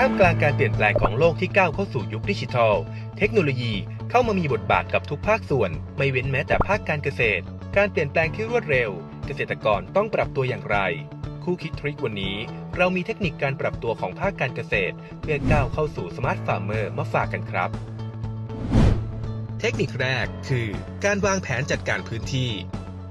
ท่ามกลางการเปลี่ยนแปลงของโลกที่ก้าวเข้าสู่ยุคดิจิทัล เทคโนโลยีเข้ามามีบทบาทกับทุกภาคส่วน ไม่เว้นแม้แต่ภาคการเกษตร การเปลี่ยนแปลงที่รวดเร็ว เกษตรกรต้องปรับตัวอย่างไร คู่คิดทริควันนี้ เรามีเทคนิคการปรับตัวของภาคการเกษตร เพื่อก้าวเข้าสู่สมาร์ทฟาร์มเมอร์มาฝากกันครับ เทคนิคแรกคือ การวางแผนจัดการพื้นที่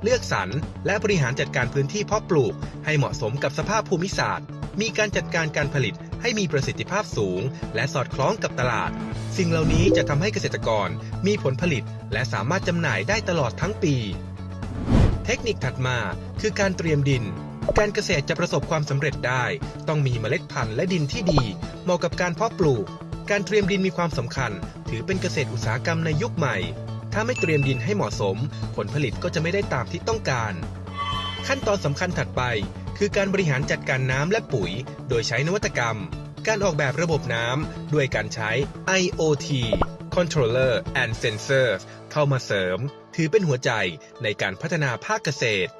เลือกสรรและบริหารจัดการพื้นที่เพาะปลูก ให้เหมาะสมกับสภาพภูมิศาสตร์ มีการจัดการการผลิต ให้มีประสิทธิภาพสูง และสอดคล้องกับตลาด สิ่งเหล่านี้จะทำให้เกษตรกรมีผลผลิต และสามารถจำหน่ายได้ตลอดทั้งปี เทคนิคถัดมาคือการเตรียมดิน การเกษตรจะประสบความสำเร็จได้ ต้องมีเมล็ดพันธุ์และดินที่ดี เหมาะกับการเพาะปลูก การเตรียมดินมีความสำคัญ ถือเป็นเกษตรอุตสาหกรรมในยุคใหม่ ถ้าไม่เตรียมดินให้เหมาะสม ผลผลิตก็จะไม่ได้ตามที่ต้องการ ขั้นตอนสำคัญถัดไป คือการบริหารจัดการน้ำและปุ๋ย โดยใช้นวัตกรรม การออกแบบระบบน้ำด้วยการใช้ IoT Controller and Sensors เข้ามาเสริม ถือเป็นหัวใจในการพัฒนาภาคเกษตร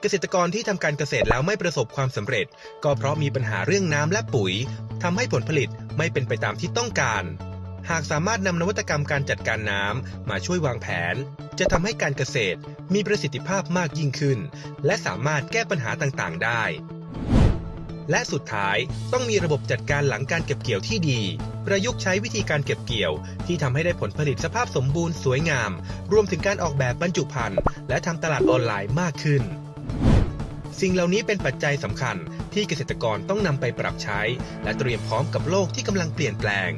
เกษตรกรที่ทำการเกษตรแล้วไม่ประสบความสำเร็จ ก็เพราะมีปัญหาเรื่องน้ำและปุ๋ยทำให้ผลผลิตไม่เป็นไปตามที่ต้องการ หากสามารถนำนวัตกรรมการจัดการน้ำมาช่วยวางแผน จะทำให้การเกษตรมีประสิทธิภาพมากยิ่งขึ้น และสามารถแก้ปัญหาต่างๆ ได้ และสุดท้ายต้องมีระบบจัดการหลังการเก็บเกี่ยวที่ดี ประยุกต์ใช้วิธีการเก็บเกี่ยว ที่ทำให้ได้ผลผลิตสภาพสมบูรณ์สวยงาม รวมถึงการออกแบบบรรจุภัณฑ์และทำตลาดออนไลน์มากขึ้น สิ่งเหล่านี้เป็นปัจจัยสำคัญที่เกษตรกรต้องนำไปปรับใช้ และเตรียมพร้อมกับโลกที่กำลังเปลี่ยนแปลง